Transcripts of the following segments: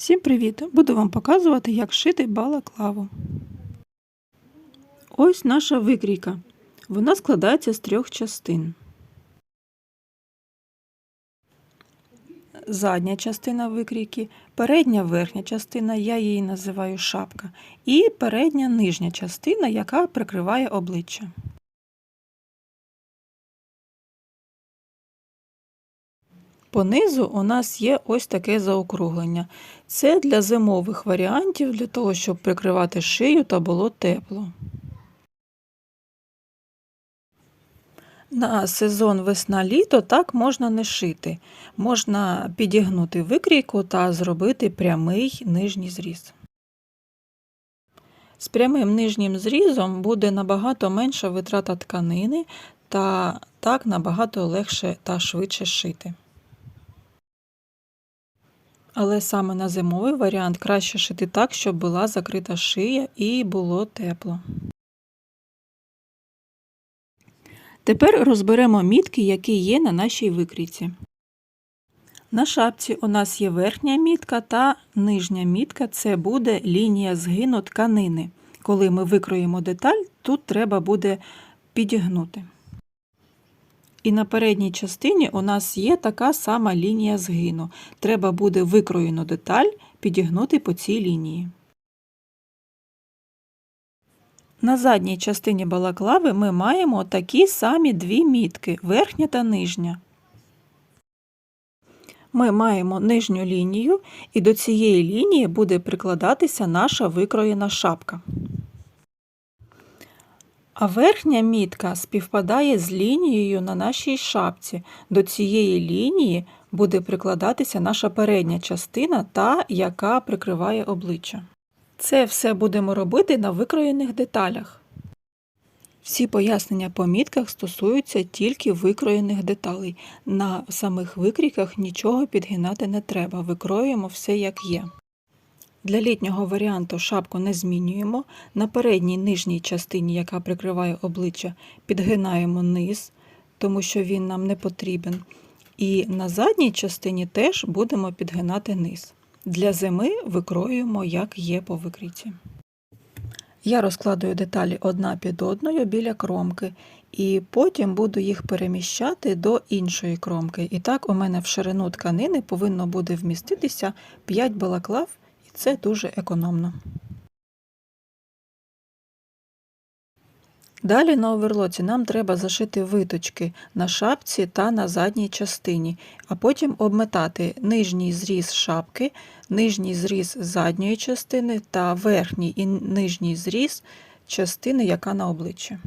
Всім привіт! Буду вам показувати, як шити балаклаву. Ось наша викрійка. Вона складається з трьох частин. Задня частина викрійки, передня верхня частина, я її називаю шапка, і передня нижня частина, яка прикриває обличчя. Понизу у нас є ось таке заокруглення. Це для зимових варіантів, для того, щоб прикривати шию та було тепло. На сезон весна-літо так можна не шити. Можна підігнути викрійку та зробити прямий нижній зріз. З прямим нижнім зрізом буде набагато менша витрата тканини та так набагато легше та швидше шити. Але саме на зимовий варіант краще шити так, щоб була закрита шия і було тепло. Тепер розберемо мітки, які є на нашій викрійці. На шапці у нас є верхня мітка та нижня мітка це буде лінія згину тканини. Коли ми викроїмо деталь, тут треба буде підігнути. І на передній частині у нас є така сама лінія згину. Треба буде викроєну деталь підігнути по цій лінії. На задній частині балаклави ми маємо такі самі дві мітки верхня та нижня. Ми маємо нижню лінію, і до цієї лінії буде прикладатися наша викроєна шапка. А верхня мітка співпадає з лінією на нашій шапці. До цієї лінії буде прикладатися наша передня частина, та яка прикриває обличчя. Це все будемо робити на викроєних деталях. Всі пояснення по мітках стосуються тільки викроєних деталей. На самих викрійках нічого підгинати не треба, викроюємо все як є. Для літнього варіанту шапку не змінюємо. На передній нижній частині, яка прикриває обличчя, підгинаємо низ, тому що він нам не потрібен. І на задній частині теж будемо підгинати низ. Для зими викроюємо, як є по викрійці. Я розкладую деталі одна під одною біля кромки, і потім буду їх переміщати до іншої кромки. І так у мене в ширину тканини повинно буде вміститися 5 балаклав, це дуже економно. Далі на оверлоці нам треба зашити виточки на шапці та на задній частині, а потім обметати нижній зріз шапки, нижній зріз задньої частини та верхній і нижній зріз частини, яка на обличчі.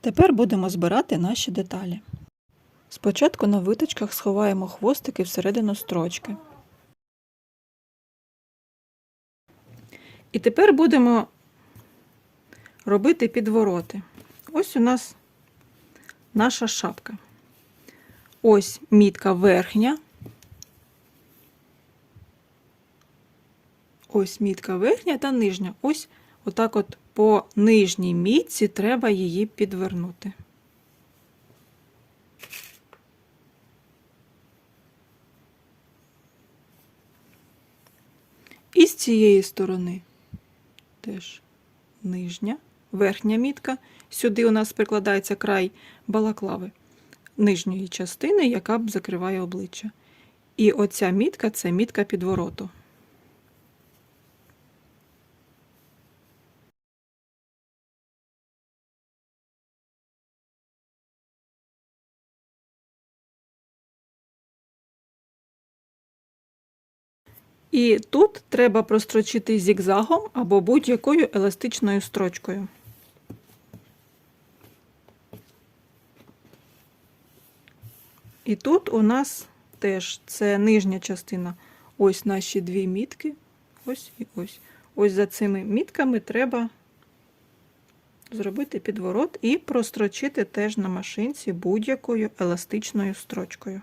Тепер будемо збирати наші деталі. Спочатку на виточках сховаємо хвостики всередину строчки. І тепер будемо робити підвороти. Ось у нас наша шапка. Ось мітка верхня. Ось мітка верхня та нижня. Ось отак от по нижній мітці треба її підвернути. І з цієї сторони теж нижня верхня мітка. Сюди у нас прикладається край балаклави нижньої частини, яка б закриває обличчя. І оця мітка це мітка підвороту. І тут треба прострочити зігзагом або будь-якою еластичною строчкою. І тут у нас теж це нижня частина. Ось наші дві мітки. Ось і ось. Ось за цими мітками треба зробити підворот і прострочити теж на машинці будь-якою еластичною строчкою.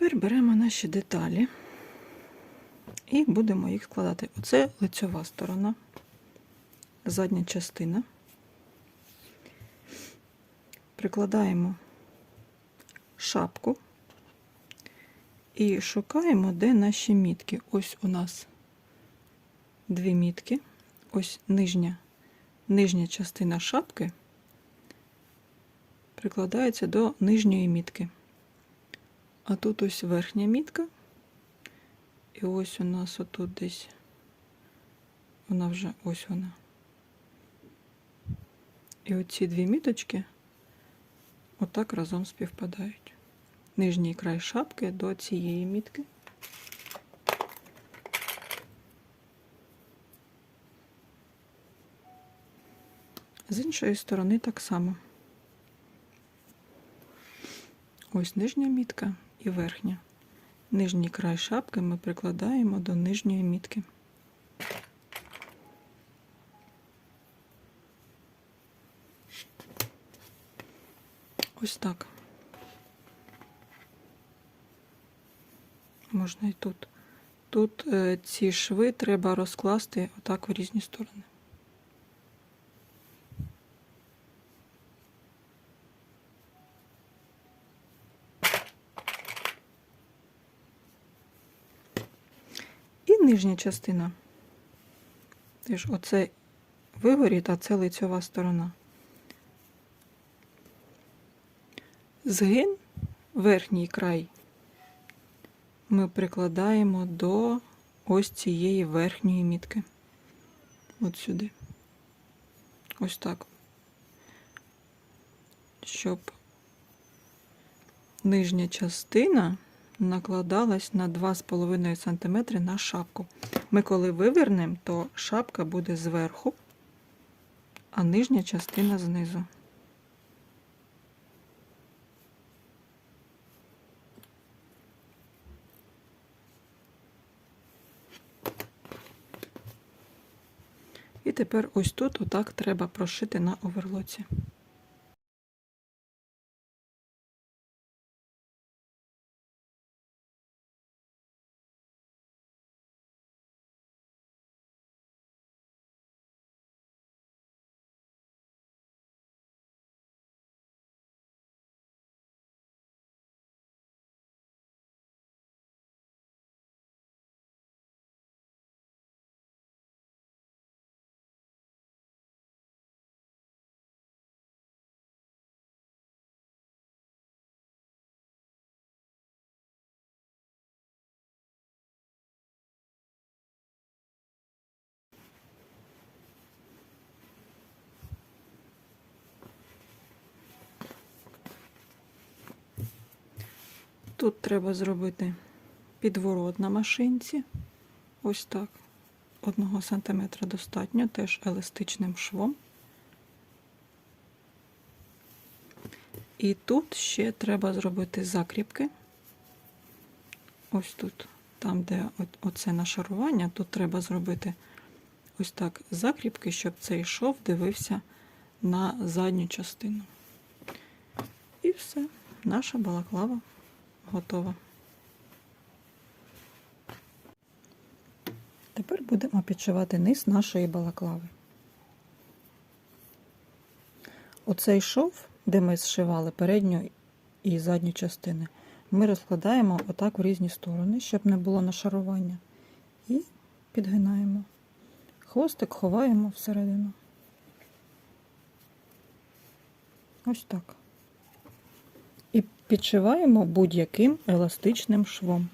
Тепер беремо наші деталі і будемо їх складати. Оце лицьова сторона, задня частина. Прикладаємо шапку і шукаємо, де наші мітки. Ось у нас дві мітки. Ось нижня, нижня частина шапки прикладається до нижньої мітки. А тут ось верхня мітка. І ось у нас отут десь. Вона вже ось вона. І оці дві міточки отак разом співпадають. Нижній край шапки до цієї мітки. З іншої сторони так само. Ось нижня мітка і верхня. Нижній край шапки ми прикладаємо до нижньої мітки. Ось так. Можна і тут. Тут е, ці шви треба розкласти отак в різні сторони. І нижня частина. Теж оце виворіт, а це лицьова сторона. Згин, верхній край, ми прикладаємо до ось цієї верхньої мітки. От сюди. Ось так. Щоб нижня частина накладалась на 2,5 см на шапку. Ми коли вивернемо, то шапка буде зверху, а нижня частина знизу. І тепер ось тут отак треба прошити на оверлоці. Тут треба зробити підворот на машинці. Ось так. Одного сантиметра достатньо, теж еластичним швом. І тут ще треба зробити закріпки. Ось тут, там, де оце нашарування, тут треба зробити ось так закріпки, щоб цей шов дивився на задню частину. І все, наша балаклава готова. Тепер будемо підшивати низ нашої балаклави. Оцей шов, де ми зшивали передню і задню частини, ми розкладаємо отак в різні сторони, щоб не було нашарування. І підгинаємо. Хвостик ховаємо всередину. Ось так. Підшиваємо будь-яким еластичним швом.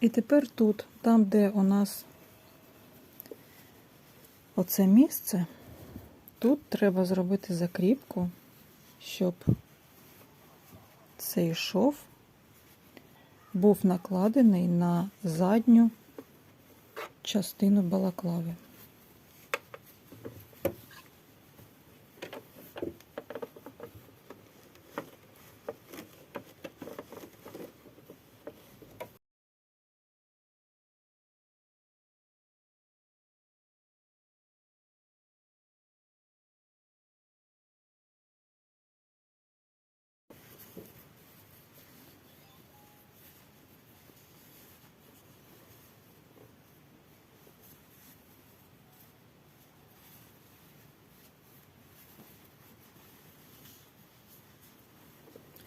І тепер тут, там, де у нас оце місце, тут треба зробити закріпку, щоб цей шов був накладений на задню частину балаклави.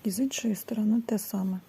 І з іншої сторони те саме.